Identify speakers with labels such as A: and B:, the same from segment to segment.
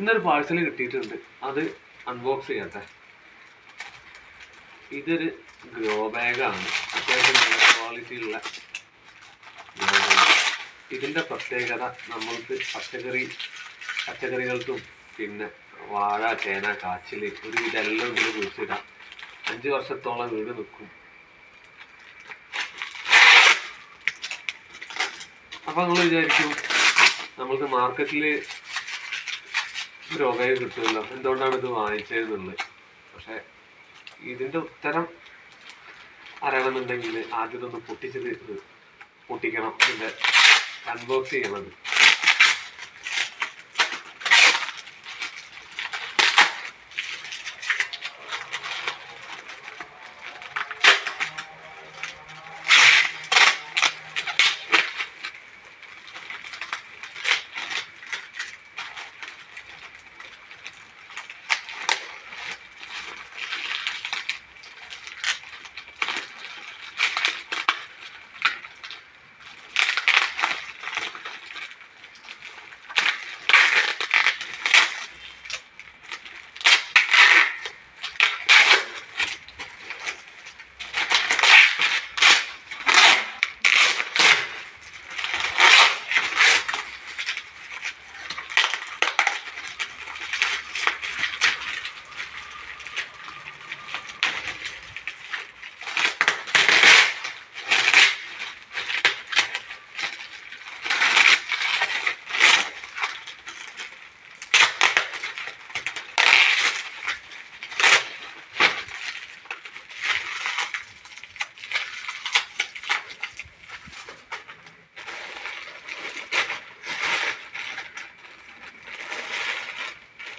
A: ഇന്നൊരു പാഴ്സൽ കിട്ടിയിട്ടുണ്ട്. അത് അൺബോക്സ് ചെയ്യട്ടെ ഇതൊരു ഗ്രോ ബാഗാണ്. അത്യാവശ്യം നല്ല ക്വാളിറ്റിയുള്ള ഇതിന്റെ പ്രത്യേകത നമ്മൾക്ക് പച്ചക്കറി പച്ചക്കറികൾക്കും പിന്നെ വാഴ ചേന കാച്ചിൽ ഒരു ഇതെല്ലാം ഇതിൽ കുഴിച്ചിടാം അഞ്ച് വർഷത്തോളം വീട് നിൽക്കും. അപ്പം നിങ്ങൾ വിചാരിക്കും നമ്മൾക്ക് മാർക്കറ്റിൽ ബാഗ് കിട്ടുമല്ലോ എന്തുകൊണ്ടാണ് ഇത് വാങ്ങിച്ചതെന്ന് പക്ഷെ ഇതിന്റെ ഉത്തരം അറിയണമെന്നുണ്ടെങ്കിൽ ആദ്യം ഇതൊന്ന് പൊട്ടിച്ചത് പൊട്ടിക്കണം. ഇതിന്റെ അൺബോക്സ് ചെയ്യണത്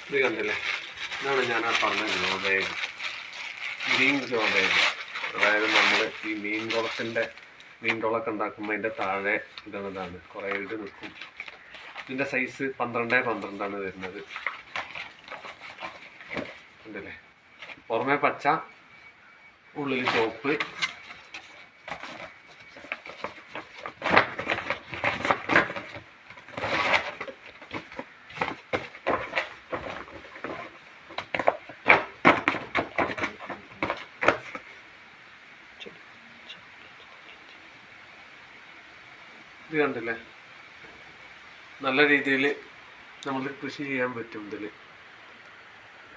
A: ഇത് കണ്ടില്ലേ? ഇതാണ് ഞാൻ ആ പറഞ്ഞ grow bag green grow bag അതായത് നമ്മൾ ഈ മീൻ കുളത്തിന്റെ മീൻ കുളമൊക്കെ ഉണ്ടാക്കുമ്പോൾ അതിന്റെ താഴെ ഇടുന്നതാണ്. കുറേ ഇത് നിൽക്കും. ഇതിന്റെ സൈസ് പന്ത്രണ്ട് പന്ത്രണ്ടാണ് വരുന്നത്. ഉണ്ടല്ലേ പുറമെ പച്ച ഉള്ളിൽ ചുവപ്പ്. ഇത് കണ്ടില്ലേ? നല്ല രീതിയിൽ നമ്മൾ കൃഷി ചെയ്യാൻ പറ്റും ഇതിൽ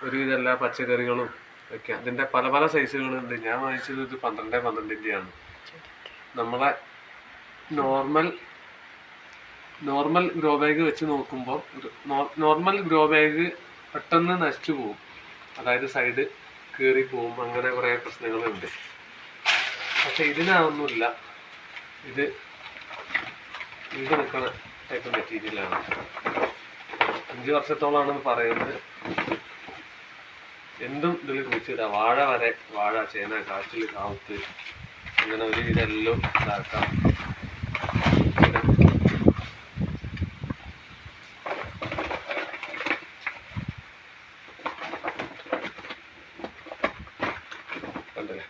A: ഒരുവിധ എല്ലാ പച്ചക്കറികളും ഒക്കെ. അതിന്റെ പല പല സൈസുകളുണ്ട് ഞാൻ വാങ്ങിച്ചത് ഇത് പന്ത്രണ്ട് പന്ത്രണ്ടിന്റെയാണ്. നമ്മളെ നോർമൽ നോർമൽ ഗ്രോ ബാഗ് വെച്ച് നോക്കുമ്പോൾ നോർമൽ ഗ്രോ ബാഗ് പെട്ടെന്ന് നശിച്ചു പോകും. അതായത് സൈഡ് കീറി പോവും അങ്ങനെ കുറേ പ്രശ്നങ്ങളുണ്ട്. പക്ഷെ ഇതിനാവുന്നില്ല ഇത് വീട് നിൽക്കുന്ന ടൈപ്പ് മെറ്റീരിയലാണ് അഞ്ച് വർഷത്തോളാണെന്ന് പറയുന്നത്. എന്തും ഇതിൽ കുഴിച്ചിടാം വാഴ വരെ വാഴ ചേന കാച്ചിൽ കാവത്ത് അങ്ങനെ ഒരു ഇതെല്ലാം ഇതാക്കാം പിന്നെ കണ്ടില്ലേ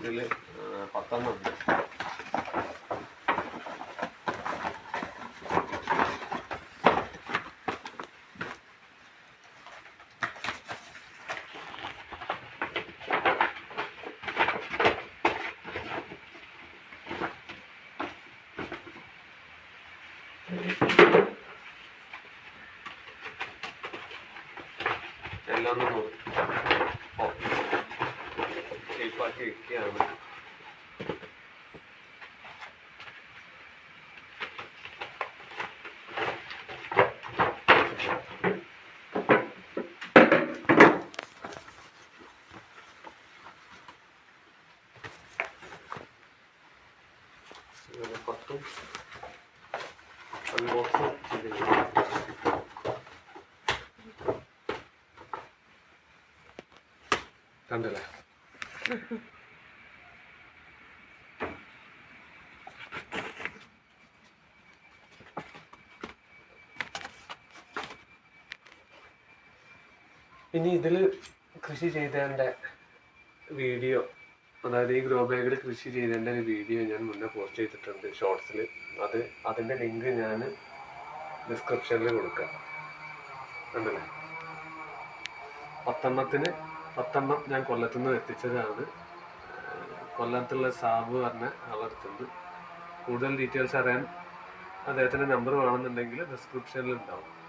A: ഇതിൽ ആ, പത്തെണ്ണം ഉണ്ട് എല്ലാം ഒന്ന് നോക്കി ഷേപ്പാക്കി വെക്കുകയാണ് ഇങ്ങനെ പത്തും അൺബോക്സ് ചെയ്തിട്ടുണ്ട് കണ്ടില്ലേ ഇനി ഇതിൽ കൃഷി ചെയ്തതിന്റെ വീഡിയോ അതായത് ഈ ഗ്രോ ബാഗിൽ കൃഷി ചെയ്തതിന്റെ ഒരു വീഡിയോ ഞാൻ മുന്നേ പോസ്റ്റ് ചെയ്തിട്ടുണ്ട് ഷോർട്സിൽ അത് അതിന്റെ ലിങ്ക് ഞാൻ ഡിസ്ക്രിപ്ഷനിൽ കൊടുക്കാം. ഉണ്ടല്ലേ പത്തെണ്ണത്തിന് പത്തെണ്ണം ഞാൻ കൊല്ലത്തു നിന്ന് എത്തിച്ചതാണ്. കൊല്ലത്തുള്ള സാബ് പറഞ്ഞ ആളെടുത്തുണ്ട്. കൂടുതൽ ഡീറ്റെയിൽസ് അറിയാൻ അദ്ദേഹത്തിന്റെ നമ്പർ വേണമെന്നുണ്ടെങ്കിൽ ഡിസ്ക്രിപ്ഷനിൽ ഉണ്ടാവും.